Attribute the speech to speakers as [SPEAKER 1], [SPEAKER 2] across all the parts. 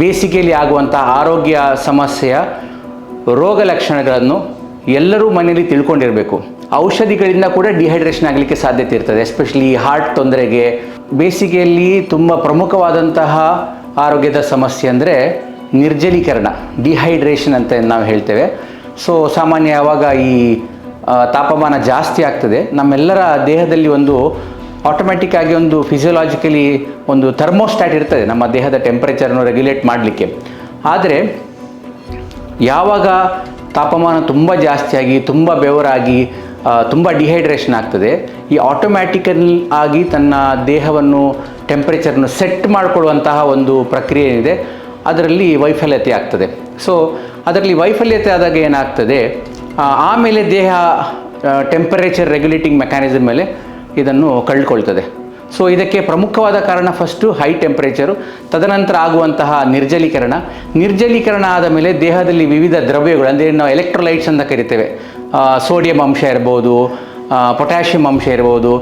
[SPEAKER 1] ಬೇಸಿಗೆಯಲ್ಲಿ ಆಗುವಂಥ ಆರೋಗ್ಯ ಸಮಸ್ಯೆಯ ರೋಗ ಲಕ್ಷಣಗಳನ್ನು ಎಲ್ಲರೂ ಮನೆಯಲ್ಲಿ ತಿಳ್ಕೊಂಡಿರಬೇಕು. ಔಷಧಿಗಳಿಂದ ಕೂಡ ಡಿಹೈಡ್ರೇಷನ್ ಆಗಲಿಕ್ಕೆ ಸಾಧ್ಯತೆ ಇರ್ತದೆ. ಎಸ್ಪೆಷಲಿ ಹಾರ್ಟ್ ತೊಂದರೆಗೆ ಬೇಸಿಗೆಯಲ್ಲಿ ತುಂಬ ಪ್ರಮುಖವಾದಂತಹ ಆರೋಗ್ಯದ ಸಮಸ್ಯೆ ಅಂದರೆ ನಿರ್ಜಲೀಕರಣ ಡಿಹೈಡ್ರೇಷನ್ ಅಂತ ನಾವು ಹೇಳ್ತೇವೆ. ಸೊ ಸಾಮಾನ್ಯ ಯಾವಾಗ ಈ ತಾಪಮಾನ ಜಾಸ್ತಿ ಆಗ್ತದೆ, ನಮ್ಮೆಲ್ಲರ ದೇಹದಲ್ಲಿ ಒಂದು ಆಟೋಮೆಟಿಕ್ ಆಗಿ ಒಂದು ಫಿಸಿಯೋಲಾಜಿಕಲಿ ಒಂದು ಥರ್ಮೋಸ್ಟ್ಯಾಟ್ ಇರ್ತದೆ. ನಮ್ಮ ದೇಹದ ಟೆಂಪರೇಚರನ್ನು ರೆಗ್ಯುಲೇಟ್ ಮಾಡಲಿಕ್ಕೆ. ಆದರೆ, ಯಾವಾಗ ತಾಪಮಾನ ತುಂಬ ಜಾಸ್ತಿಯಾಗಿ ತುಂಬ ಬೆವರಾಗಿ ತುಂಬ ಡಿಹೈಡ್ರೇಷನ್ ಆಗ್ತದೆ, ಈ ಆಟೋಮ್ಯಾಟಿಕಲ್ ಆಗಿ ತನ್ನ ದೇಹವನ್ನು ಟೆಂಪ್ರೇಚರನ್ನು ಸೆಟ್ ಮಾಡಿಕೊಳ್ಳುವಂತಹ ಒಂದು ಪ್ರಕ್ರಿಯೆ ಏನಿದೆ, ಅದರಲ್ಲಿ ವೈಫಲ್ಯತೆ ಆಗ್ತದೆ. ಸೊ ಅದರಲ್ಲಿ ವೈಫಲ್ಯತೆ ಆದಾಗ ಏನಾಗ್ತದೆ ಆಮೇಲೆ ದೇಹ ಟೆಂಪರೇಚರ್ ರೆಗ್ಯುಲೇಟಿಂಗ್ ಮೆಕ್ಯಾನಿಸಮ್ ಮೇಲೆ ಇದನ್ನು ಕಳ್ಕೊಳ್ತದೆ. ಸೊ ಇದಕ್ಕೆ ಪ್ರಮುಖವಾದ ಕಾರಣ ಫಸ್ಟು ಹೈ ಟೆಂಪರೇಚರು ತದನಂತರ ಆಗುವಂತಹ ನಿರ್ಜಲೀಕರಣ. ನಿರ್ಜಲೀಕರಣ ಆದ ಮೇಲೆ ದೇಹದಲ್ಲಿ ವಿವಿಧ ದ್ರವ್ಯಗಳು, ಅಂದರೆ ನಾವು ಎಲೆಕ್ಟ್ರೋಲೈಟ್ಸ್ ಅಂತ ಕರಿತೇವೆ. ಸೋಡಿಯಂ ಅಂಶ ಇರ್ಬೋದು ಪೊಟ್ಯಾಷಿಯಂ ಅಂಶ ಇರ್ಬೋದು.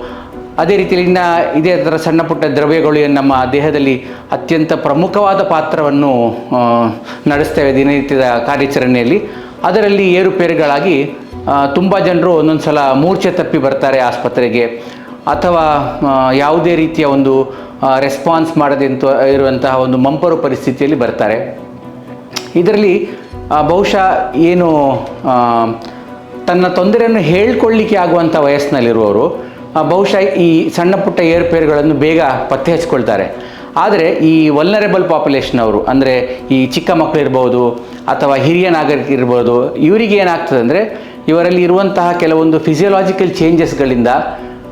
[SPEAKER 1] ಅದೇ ರೀತಿಯಲ್ಲಿ ಇನ್ನು ಇದೇ ಥರ ಸಣ್ಣ ಪುಟ್ಟ ದ್ರವ್ಯಗಳು ನಮ್ಮ ದೇಹದಲ್ಲಿ ಅತ್ಯಂತ ಪ್ರಮುಖವಾದ ಪಾತ್ರವನ್ನು ನಡೆಸ್ತೇವೆ ದಿನನಿತ್ಯದ ಕಾರ್ಯಾಚರಣೆಯಲ್ಲಿ. ಅದರಲ್ಲಿ ಏರುಪೇರುಗಳಾಗಿ ತುಂಬ ಜನರು ಒಂದೊಂದು ಸಲ ಮೂರ್ಛೆ ತಪ್ಪಿ ಬರ್ತಾರೆ ಆಸ್ಪತ್ರೆಗೆ. ಅಥವಾ ಯಾವುದೇ ರೀತಿಯ ಒಂದು ರೆಸ್ಪಾನ್ಸ್ ಮಾಡದೆ ಇರುವಂತಹ ಒಂದು ಮಂಪರು ಪರಿಸ್ಥಿತಿಯಲ್ಲಿ ಬರ್ತಾರೆ. ಇದರಲ್ಲಿ ಬಹುಶಃ ಏನು ತನ್ನ ತೊಂದರೆಯನ್ನು ಹೇಳ್ಕೊಳ್ಳಿಕ್ಕೆ ಆಗುವಂಥ ವಯಸ್ಸಿನಲ್ಲಿರುವವರು ಬಹುಶಃ ಈ ಸಣ್ಣ ಪುಟ್ಟ ಏರುಪೇರುಗಳನ್ನು ಬೇಗ ಪತ್ತೆ ಹಚ್ಕೊಳ್ತಾರೆ. ಆದರೆ ಈ ವಲ್ನರೇಬಲ್ ಪಾಪ್ಯುಲೇಷನ್ ಅವರು ಅಂದರೆ ಈ ಚಿಕ್ಕ ಮಕ್ಕಳು ಇರ್ಬೋದು, ಅಥವಾ ಹಿರಿಯ ನಾಗರಿಕ ಇರ್ಬೋದು, ಇವರಿಗೆ ಏನಾಗ್ತದೆ ಅಂದರೆ, ಇವರಲ್ಲಿ ಇರುವಂತಹ ಕೆಲವೊಂದು ಫಿಸಿಯೋಲಾಜಿಕಲ್ ಚೇಂಜಸ್ಗಳಿಂದ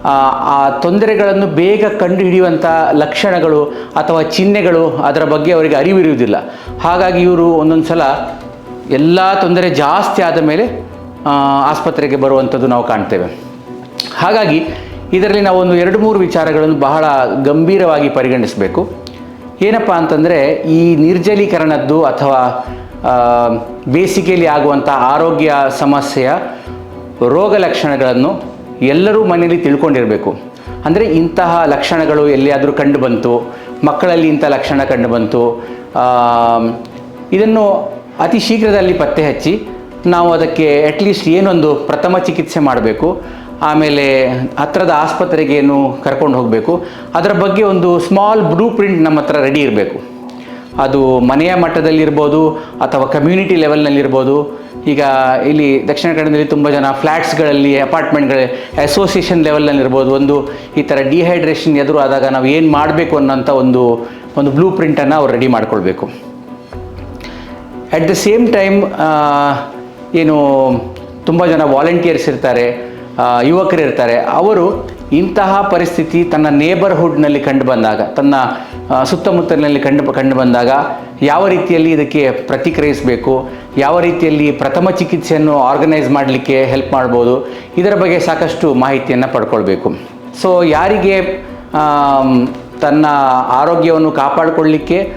[SPEAKER 1] ಆ ತೊಂದರೆಗಳನ್ನು ಬೇಗ ಕಂಡುಹಿಡಿಯುವಂಥ ಲಕ್ಷಣಗಳು ಅಥವಾ ಚಿಹ್ನೆಗಳು ಅದರ ಬಗ್ಗೆ ಅವರಿಗೆ ಅರಿವಿರುವುದಿಲ್ಲ. ಹಾಗಾಗಿ ಇವರು ಒಂದೊಂದು ಸಲ ಎಲ್ಲ ತೊಂದರೆ ಜಾಸ್ತಿ ಆದ ಮೇಲೆ ಆಸ್ಪತ್ರೆಗೆ ಬರುವಂಥದ್ದು ನಾವು ಕಾಣ್ತೇವೆ. ಹಾಗಾಗಿ ಇದರಲ್ಲಿ ನಾವು ಒಂದು ಎರಡು ಮೂರು ವಿಚಾರಗಳನ್ನು ಬಹಳ ಗಂಭೀರವಾಗಿ ಪರಿಗಣಿಸಬೇಕು. ಏನಪ್ಪ ಅಂತಂದರೆ ಈ ನಿರ್ಜಲೀಕರಣದ್ದು ಅಥವಾ ಬೇಸಿಗೆಯಲ್ಲಿ ಆಗುವಂಥ ಆರೋಗ್ಯ ಸಮಸ್ಯೆಯ ರೋಗ ಲಕ್ಷಣಗಳನ್ನು ಎಲ್ಲರೂ ಮನೆಯಲ್ಲಿ ತಿಳ್ಕೊಂಡಿರಬೇಕು. ಅಂದರೆ ಇಂತಹ ಲಕ್ಷಣಗಳು ಎಲ್ಲಿಯಾದರೂ ಕಂಡು ಬಂತು, ಮಕ್ಕಳಲ್ಲಿ ಇಂಥ ಲಕ್ಷಣ ಕಂಡು ಬಂತು ಇದನ್ನು ಅತಿ ಶೀಘ್ರದಲ್ಲಿ ಪತ್ತೆ ಹಚ್ಚಿ ನಾವು ಅದಕ್ಕೆ ಅಟ್ಲೀಸ್ಟ್ ಏನೊಂದು ಪ್ರಥಮ ಚಿಕಿತ್ಸೆ ಮಾಡಬೇಕು. ಆಮೇಲೆ ಹತ್ತಿರದ ಆಸ್ಪತ್ರೆಗೆ ಏನು ಕರ್ಕೊಂಡು ಹೋಗಬೇಕು. ಅದರ ಬಗ್ಗೆ ಒಂದು ಸ್ಮಾಲ್ ಬ್ಲೂ ಪ್ರಿಂಟ್ ನಮ್ಮ ಹತ್ರ ರೆಡಿ ಇರಬೇಕು. ಅದು ಮನೆಯ ಮಟ್ಟದಲ್ಲಿರ್ಬೋದು ಅಥವಾ ಕಮ್ಯುನಿಟಿ ಲೆವೆಲ್ನಲ್ಲಿರ್ಬೋದು ಈಗ ಇಲ್ಲಿ ದಕ್ಷಿಣ ಕನ್ನಡದಲ್ಲಿ ತುಂಬ ಜನ ಫ್ಲ್ಯಾಟ್ಸ್ಗಳಲ್ಲಿ ಅಪಾರ್ಟ್ಮೆಂಟ್ಗಳ ಅಸೋಸಿಯೇಷನ್ ಲೆವೆಲ್ನಲ್ಲಿರ್ಬೋದು ಒಂದು ಈ ಥರ ಡಿಹೈಡ್ರೇಷನ್ ಎದುರು ಆದಾಗ ನಾವು ಏನು ಮಾಡಬೇಕು ಅನ್ನೋಂಥ ಒಂದು ಒಂದು ಬ್ಲೂ ಪ್ರಿಂಟನ್ನು ಅವ್ರು ರೆಡಿ ಮಾಡ್ಕೊಳ್ಬೇಕು. ಅಟ್ ದ ಸೇಮ್ ಟೈಮ್ ಏನು ತುಂಬ ಜನ ವಾಲಂಟಿಯರ್ಸ್ ಇರ್ತಾರೆ. ಆ, ಯುವಕರು ಇರ್ತಾರೆ. ಅವರು ಇಂತಹ ಪರಿಸ್ಥಿತಿ ತನ್ನ ನೇಬರ್ಹುಡ್ನಲ್ಲಿ ಕಂಡು ಬಂದಾಗ ತನ್ನ ಸುತ್ತಮುತ್ತಲಿನಲ್ಲಿ ಕಂಡು ಕಂಡು ಬಂದಾಗ ಯಾವ ರೀತಿಯಲ್ಲಿ ಇದಕ್ಕೆ ಪ್ರತಿಕ್ರಿಯಿಸಬೇಕು ಯಾವ ರೀತಿಯಲ್ಲಿ ಪ್ರಥಮ ಚಿಕಿತ್ಸೆಯನ್ನು ಆರ್ಗನೈಸ್ ಮಾಡಲಿಕ್ಕೆ ಹೆಲ್ಪ್ ಮಾಡ್ಬೋದು ಇದರ ಬಗ್ಗೆ ಸಾಕಷ್ಟು ಮಾಹಿತಿಯನ್ನು ಪಡ್ಕೊಳ್ಬೇಕು. ಸೊ ಯಾರಿಗೆ ತನ್ನ ಆರೋಗ್ಯವನ್ನು ಕಾಪಾಡಿಕೊಳ್ಳಲಿಕ್ಕೆ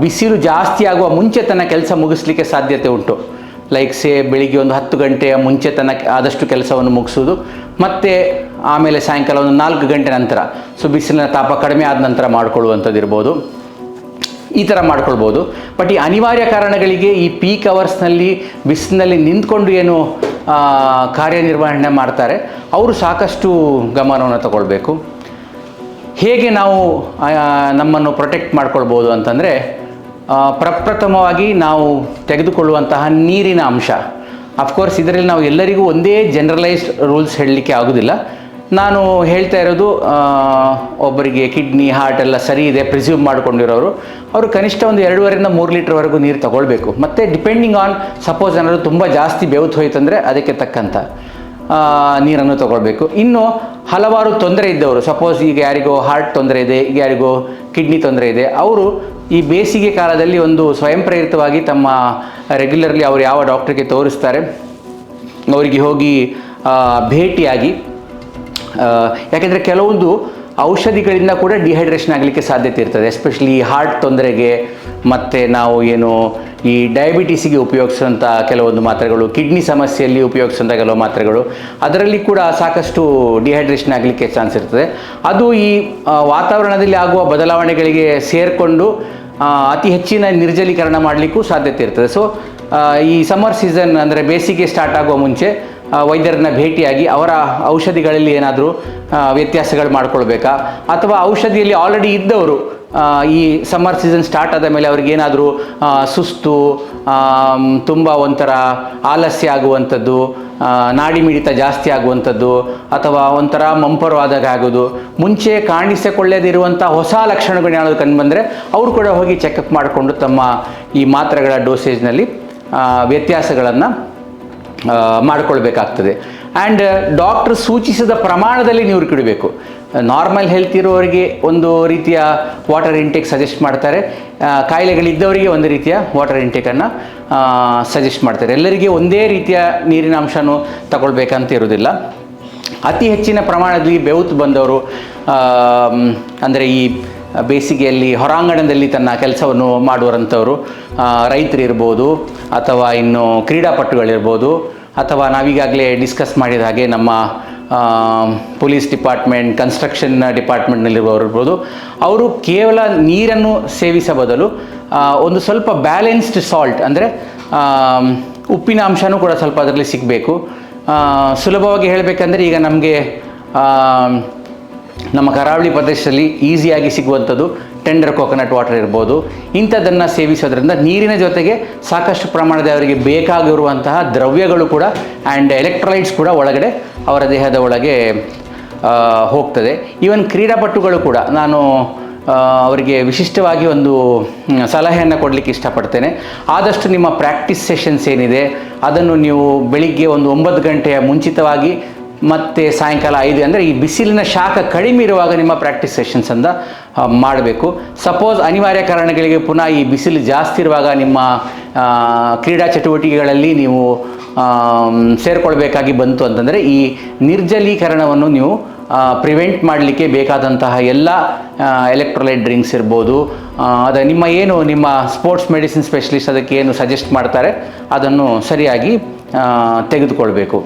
[SPEAKER 1] ಬಿಸಿಲು ಜಾಸ್ತಿ ಆಗುವ ಮುಂಚೆ ತನ್ನ ಕೆಲಸ ಮುಗಿಸ್ಲಿಕ್ಕೆ ಸಾಧ್ಯತೆ ಉಂಟು. ಲೈಕ್ ಸೇ ಬೆಳಿಗ್ಗೆ ಒಂದು ಹತ್ತು ಗಂಟೆಯ ಮುಂಚೆ ತನ್ನ ಆದಷ್ಟು ಕೆಲಸವನ್ನು ಮುಗಿಸೋದು ಮತ್ತು ಆಮೇಲೆ ಸಾಯಂಕಾಲ ಒಂದು ನಾಲ್ಕು ಗಂಟೆ ನಂತರ ಸೊ ಬಿಸಿಲಿನ ತಾಪ ಕಡಿಮೆ ಆದ ನಂತರ ಮಾಡಿಕೊಳ್ಳುವಂಥದ್ದು ಇರ್ಬೋದು. ಈ ಥರ ಮಾಡ್ಕೊಳ್ಬೋದು. ಬಟ್ ಈ ಅನಿವಾರ್ಯ ಕಾರಣಗಳಿಗೆ ಈ ಪೀಕ್ ಅವರ್ಸ್ನಲ್ಲಿ ಬಿಸಿಲಿನಲ್ಲಿ ನಿಂತ್ಕೊಂಡು ಏನು ಕಾರ್ಯನಿರ್ವಹಣೆ ಮಾಡ್ತಾರೆ, ಅವರು ಸಾಕಷ್ಟು ಗಮನವನ್ನು ತಗೊಳ್ಬೇಕು. ಹೇಗೆ ನಾವು ನಮ್ಮನ್ನು ಪ್ರೊಟೆಕ್ಟ್ ಮಾಡ್ಕೊಳ್ಬೋದು ಅಂತಂದರೆ ಪ್ರಪ್ರಥಮವಾಗಿ ನಾವು ತೆಗೆದುಕೊಳ್ಳುವಂತಹ ನೀರಿನ ಅಂಶ. ಅಫ್ಕೋರ್ಸ್ ಇದರಲ್ಲಿ ನಾವು ಎಲ್ಲರಿಗೂ ಒಂದೇ ಜನರಲೈಸ್ಡ್ ರೂಲ್ಸ್ ಹೇಳಲಿಕ್ಕೆ ಆಗೋದಿಲ್ಲ. ನಾನು ಹೇಳ್ತಾ ಇರೋದು ಒಬ್ಬರಿಗೆ ಕಿಡ್ನಿ ಹಾರ್ಟ್ ಎಲ್ಲ ಸರಿ ಇದೆ ಪ್ರಿಸ್ಯೂಮ್ ಮಾಡ್ಕೊಂಡಿರೋರು. ಅವರು ಕನಿಷ್ಠ ಒಂದು ಎರಡೂವರೆಯಿಂದ ಮೂರು ಲೀಟ್ರ್ವರೆಗೂ ನೀರು ತಗೊಳ್ಬೇಕು. ಮತ್ತು ಡಿಪೆಂಡಿಂಗ್ ಆನ್ ಸಪೋಸ್ ಏನಾದರೂ ತುಂಬ ಜಾಸ್ತಿ ಬೆವ್ತು ಹೋಯ್ತಂದರೆ ಅದಕ್ಕೆ ತಕ್ಕಂಥ ನೀರನ್ನು ತಗೊಳ್ಬೇಕು. ಇನ್ನು ಹಲವಾರು ತೊಂದರೆ ಇದ್ದವರು ಸಪೋಸ್ ಈಗ ಯಾರಿಗೋ ಹಾರ್ಟ್ ತೊಂದರೆ ಇದೆ, ಈಗ ಯಾರಿಗೋ ಕಿಡ್ನಿ ತೊಂದರೆ ಇದೆ, ಅವರು ಈ ಬೇಸಿಗೆ ಕಾಲದಲ್ಲಿ ಒಂದು ಸ್ವಯಂ ಪ್ರೇರಿತವಾಗಿ ತಮ್ಮ ರೆಗ್ಯುಲರ್ಲಿ ಅವರು ಯಾವ ಡಾಕ್ಟ್ರಿಗೆ ತೋರಿಸ್ತಾರೆ, ಅವರಿಗೆ ಹೋಗಿ ಭೇಟಿಯಾಗಿ ಯಾಕೆಂದರೆ ಕೆಲವೊಂದು ಔಷಧಿಗಳಿಂದ ಕೂಡ ಡಿಹೈಡ್ರೇಷನ್ ಆಗಲಿಕ್ಕೆ ಸಾಧ್ಯತೆ ಇರ್ತದೆ. ಎಸ್ಪೆಷಲಿ ಹಾರ್ಟ್ ತೊಂದರೆಗೆ ಮತ್ತು ನಾವು ಏನು ಈ ಡಯಾಬಿಟೀಸಿಗೆ ಉಪಯೋಗಿಸುವಂಥ ಕೆಲವೊಂದು ಮಾತ್ರೆಗಳು ಕಿಡ್ನಿ ಸಮಸ್ಯೆಯಲ್ಲಿ ಉಪಯೋಗಿಸುವಂಥ ಕೆಲವು ಮಾತ್ರೆಗಳು, ಅದರಲ್ಲಿ ಕೂಡ ಸಾಕಷ್ಟು ಡಿಹೈಡ್ರೇಷನ್ ಆಗಲಿಕ್ಕೆ ಚಾನ್ಸ್ ಇರ್ತದೆ. ಅದು ಈ ವಾತಾವರಣದಲ್ಲಿ ಆಗುವ ಬದಲಾವಣೆಗಳಿಗೆ ಸೇರಿಕೊಂಡು ಅತಿ ಹೆಚ್ಚಿನ ನಿರ್ಜಲೀಕರಣ ಮಾಡಲಿಕ್ಕೂ ಸಾಧ್ಯತೆ ಇರ್ತದೆ. ಸೊ ಈ ಸಮ್ಮರ್ ಸೀಸನ್ ಅಂದರೆ ಬೇಸಿಗೆ ಸ್ಟಾರ್ಟ್ ಆಗುವ ಮುಂಚೆ ವೈದ್ಯರನ್ನ ಭೇಟಿಯಾಗಿ ಅವರ ಔಷಧಿಗಳಲ್ಲಿ ಏನಾದರೂ ವ್ಯತ್ಯಾಸಗಳು ಮಾಡಿಕೊಳ್ಬೇಕಾ? ಅಥವಾ ಔಷಧಿಯಲ್ಲಿ ಆಲ್ರೆಡಿ ಇದ್ದವರು ಈ ಸಮ್ಮರ್ ಸೀಸನ್ ಸ್ಟಾರ್ಟ್ ಆದ ಮೇಲೆ ಅವ್ರಿಗೆ ಏನಾದರೂ ಸುಸ್ತು ತುಂಬ ಒಂಥರ ಆಲಸ್ಯ ಆಗುವಂಥದ್ದು ನಾಡಿ ಮಿಡಿತ ಜಾಸ್ತಿ ಆಗುವಂಥದ್ದು, ಅಥವಾ ಒಂಥರ ಮಂಪರವಾದಾಗ ಆಗೋದು, ಮುಂಚೆ ಕಾಣಿಸಿಕೊಳ್ಳದಿರುವಂಥ ಹೊಸ ಲಕ್ಷಣಗಳು ಏನಾದರೂ ಕಂಡು ಬಂದರೆ ಅವರು ಕೂಡ ಹೋಗಿ ಚೆಕಪ್ ಮಾಡಿಕೊಂಡು ತಮ್ಮ ಈ ಮಾತ್ರೆಗಳ ಡೋಸೇಜ್ನಲ್ಲಿ ವ್ಯತ್ಯಾಸಗಳನ್ನು ಮಾಡ್ಕೊಳ್ಬೇಕಾಗ್ತದೆ. ಆ್ಯಂಡ್ ಡಾಕ್ಟ್ರ್ ಸೂಚಿಸಿದ ಪ್ರಮಾಣದಲ್ಲಿ ನೀರು ಕುಡಿಬೇಕು. ನಾರ್ಮಲ್ ಹೆಲ್ತ್ ಇರೋರಿಗೆ ಒಂದು ರೀತಿಯ ವಾಟರ್ ಇಂಟೇಕ್ ಸಜೆಸ್ಟ್ ಮಾಡ್ತಾರೆ. ಕಾಯಿಲೆಗಳಿದ್ದವರಿಗೆ ಒಂದು ರೀತಿಯ ವಾಟರ್ ಇಂಟೇಕನ್ನು ಸಜೆಸ್ಟ್ ಮಾಡ್ತಾರೆ. ಎಲ್ಲರಿಗೆ ಒಂದೇ ರೀತಿಯ ನೀರಿನ ಅಂಶನೂ ತಗೊಳ್ಬೇಕಂತ ಇರೋದಿಲ್ಲ ಅತಿ ಹೆಚ್ಚಿನ ಪ್ರಮಾಣದಲ್ಲಿ ಬೆವತ್ತು ಬಂದವರು ಅಂದರೆ ಈ ಬೇಸಿಗೆಯಲ್ಲಿ ಹೊರಾಂಗಣದಲ್ಲಿ ತನ್ನ ಕೆಲಸವನ್ನು ಮಾಡುವಂಥವರು ರೈತರಿರ್ಬೋದು, ಅಥವಾ ಇನ್ನು ಕ್ರೀಡಾಪಟುಗಳಿರ್ಬೋದು, ಅಥವಾ ನಾವೀಗಾಗಲೇ ಡಿಸ್ಕಸ್ ಮಾಡಿದ ಹಾಗೆ ನಮ್ಮ ಪೊಲೀಸ್ ಡಿಪಾರ್ಟ್ಮೆಂಟ್ ಕನ್ಸ್ಟ್ರಕ್ಷನ್ ಡಿಪಾರ್ಟ್ಮೆಂಟ್ನಲ್ಲಿರುವವರು ಇರ್ಬೋದು, ಅವರು ಕೇವಲ ನೀರನ್ನು ಸೇವಿಸ ಬದಲು ಒಂದು ಸ್ವಲ್ಪ ಬ್ಯಾಲೆನ್ಸ್ಡ್ ಸಾಲ್ಟ್ ಅಂದರೆ ಉಪ್ಪಿನ ಅಂಶನೂ ಕೂಡ ಸ್ವಲ್ಪ ಅದರಲ್ಲಿ ಸಿಗಬೇಕು. ಸುಲಭವಾಗಿ ಹೇಳಬೇಕಂದ್ರೆ ಈಗ ನಮಗೆ ನಮ್ಮ ಕರಾವಳಿ ಪ್ರದೇಶದಲ್ಲಿ ಈಸಿಯಾಗಿ ಸಿಗುವಂಥದ್ದು ಟೆಂಡರ್ ಕೋಕೋನಟ್ ವಾಟರ್ ಇರ್ಬೋದು. ಇಂಥದ್ದನ್ನು ಸೇವಿಸೋದ್ರಿಂದ ನೀರಿನ ಜೊತೆಗೆ ಸಾಕಷ್ಟು ಪ್ರಮಾಣದ ಅವರಿಗೆ ಬೇಕಾಗಿರುವಂತಹ ದ್ರವ್ಯಗಳು ಕೂಡ ಆ್ಯಂಡ್ ಎಲೆಕ್ಟ್ರೋಲೈಟ್ಸ್ ಕೂಡ ಒಳಗಡೆ ಅವರ ದೇಹದ ಒಳಗೆ ಹೋಗ್ತದೆ. ಈವನ್ ಕ್ರೀಡಾಪಟುಗಳು ಕೂಡ ನಾನು ಅವರಿಗೆ ವಿಶಿಷ್ಟವಾಗಿ ಒಂದು ಸಲಹೆಯನ್ನು ಕೊಡಲಿಕ್ಕೆ ಇಷ್ಟಪಡ್ತೇನೆ. ಆದಷ್ಟು ನಿಮ್ಮ ಪ್ರಾಕ್ಟೀಸ್ ಸೆಷನ್ಸ್ ಏನಿದೆ, ಅದನ್ನು ನೀವು ಬೆಳಿಗ್ಗೆ ಒಂದು ಒಂಬತ್ತು ಗಂಟೆಯ ಮುಂಚಿತವಾಗಿ ಮತ್ತು ಸಾಯಂಕಾಲ ಐದು ಅಂದರೆ ಈ ಬಿಸಿಲಿನ ಶಾಖ ಕಡಿಮೆ ಇರುವಾಗ ನಿಮ್ಮ ಪ್ರಾಕ್ಟೀಸ್ ಅಂತ ಮಾಡಬೇಕು. ಸಪೋಸ್ ಅನಿವಾರ್ಯ ಕಾರಣಗಳಿಗೆ ಪುನಃ ಈ ಬಿಸಿಲು ಜಾಸ್ತಿ ಇರುವಾಗ ನಿಮ್ಮ ಕ್ರೀಡಾ ಚಟುವಟಿಕೆಗಳಲ್ಲಿ ನೀವು ಸೇರಿಕೊಳ್ಬೇಕಾಗಿ ಬಂತು ಅಂತಂದರೆ ಈ ನಿರ್ಜಲೀಕರಣವನ್ನು ನೀವು ಪ್ರಿವೆಂಟ್ ಮಾಡಲಿಕ್ಕೆ ಬೇಕಾದಂತಹ ಎಲ್ಲ ಎಲೆಕ್ಟ್ರೋಲೈಟ್ ಡ್ರಿಂಕ್ಸ್ ಇರ್ಬೋದು. ಅದು ನಿಮ್ಮ ಏನು, ನಿಮ್ಮ ಸ್ಪೋರ್ಟ್ಸ್ ಮೆಡಿಸಿನ್ ಸ್ಪೆಷಲಿಸ್ಟ್ ಅದಕ್ಕೆ ಏನು ಸಜೆಸ್ಟ್ ಮಾಡ್ತಾರೆ, ಅದನ್ನು ಸರಿಯಾಗಿ ತೆಗೆದುಕೊಳ್ಬೇಕು.